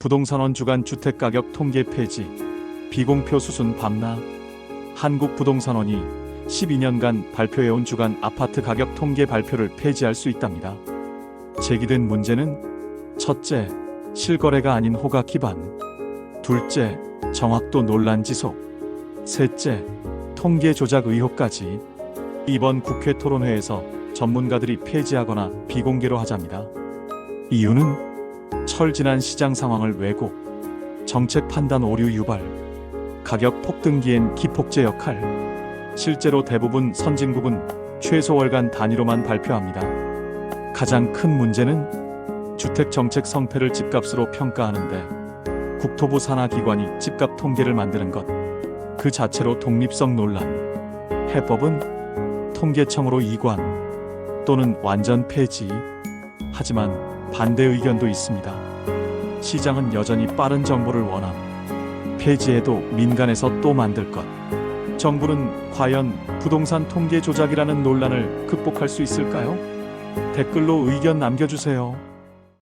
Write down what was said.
부동산원 주간 주택가격 통계 폐지, 비공표 수순 밤낮, 한국부동산원이 12년간 발표해온 주간 아파트 가격 통계 발표를 폐지할 수 있답니다. 제기된 문제는 첫째, 실거래가 아닌 호가 기반, 둘째, 정확도 논란 지속, 셋째, 통계 조작 의혹까지 이번 국회 토론회에서 전문가들이 폐지하거나 비공개로 하자입니다. 이유는 철진한 시장 상황을 왜곡, 정책 판단 오류 유발, 가격 폭등기엔 기폭제 역할, 실제로 대부분 선진국은 최소 월간 단위로만 발표합니다. 가장 큰 문제는 주택 정책 성패를 집값으로 평가하는데 국토부 산하 기관이 집값 통계를 만드는 것, 그 자체로 독립성 논란, 해법은 통계청으로 이관 또는 완전 폐지. 하지만 반대 의견도 있습니다. 시장은 여전히 빠른 정보를 원함. 폐지해도 민간에서 또 만들 것. 정부는 과연 부동산 통계 조작이라는 논란을 극복할 수 있을까요? 댓글로 의견 남겨주세요.